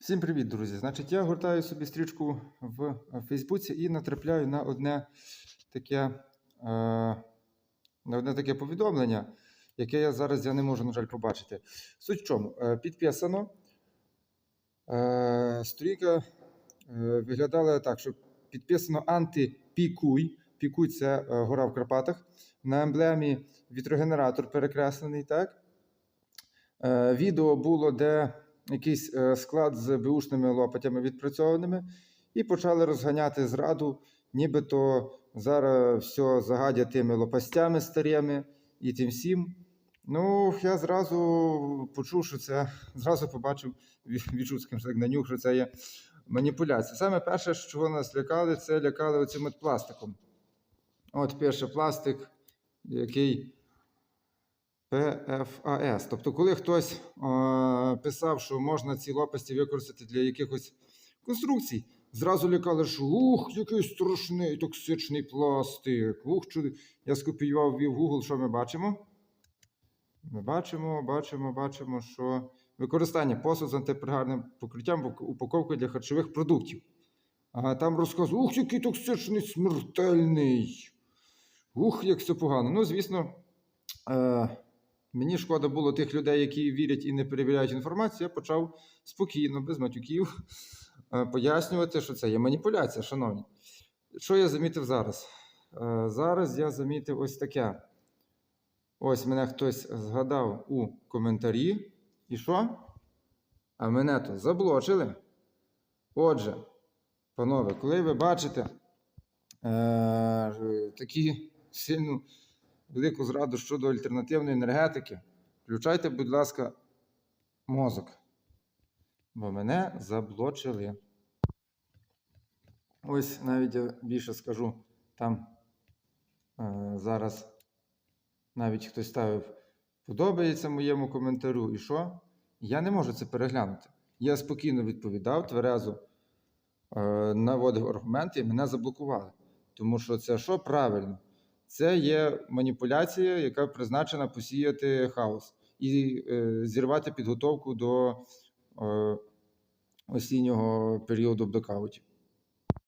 Всім привіт, друзі! Значить, я гортаю собі стрічку в Фейсбуці і натрапляю на одне таке, е, на одне таке повідомлення, яке я зараз я не можу, на жаль, побачити. Суть в чому? Е, підписано. Е, сторінка е, виглядала так, що підписано антипікуй. Пікуй це е, гора в Карпатах. На емблемі вітрогенератор перекреслений, так? Е, відео було, де якийсь е, склад з беушними лопатями відпрацьованими, і почали розганяти зраду, нібито зараз все загадять тими лопастями старими і тим всім. Ну, я зразу почув, що це, зразу побачив, ві- відчув, так, на нюх, що це є маніпуляція. Саме перше, що нас лякали, це лякали оцим от пластиком. От пише пластик, який PFAS. Тобто, коли хтось е, писав, що можна ці лопасті використати для якихось конструкцій, зразу лякали, що ух, який страшний токсичний пластик. Ух, чуди. Я скопіював ввів Google, що ми бачимо? Ми бачимо, бачимо, бачимо, що використання посуд з антипригарним покриттям в упаковки для харчових продуктів. А там розказує, ух, який токсичний, смертельний. Ух, як все погано. Ну, звісно, е, мені шкода було тих людей, які вірять і не перевіряють інформацію. Я почав спокійно, без матюків, е, пояснювати, що це є маніпуляція, шановні. Що я замітив зараз? Е, зараз я замітив ось таке. Ось мене хтось згадав у коментарі. І що? А мене то заблочили. Отже, панове, коли ви бачите е, такі сильну велику зраду щодо альтернативної енергетики, включайте, будь ласка, мозок. Бо мене заблочили. Ось навіть я більше скажу, там е, зараз навіть хтось ставив подобається моєму коментарю. І що? Я не можу це переглянути. Я спокійно відповідав, тверезо е, наводив аргументи і мене заблокували. Тому що це що правильно? Це є маніпуляція, яка призначена посіяти хаос і е, зірвати підготовку до е, осіннього періоду блекаутів.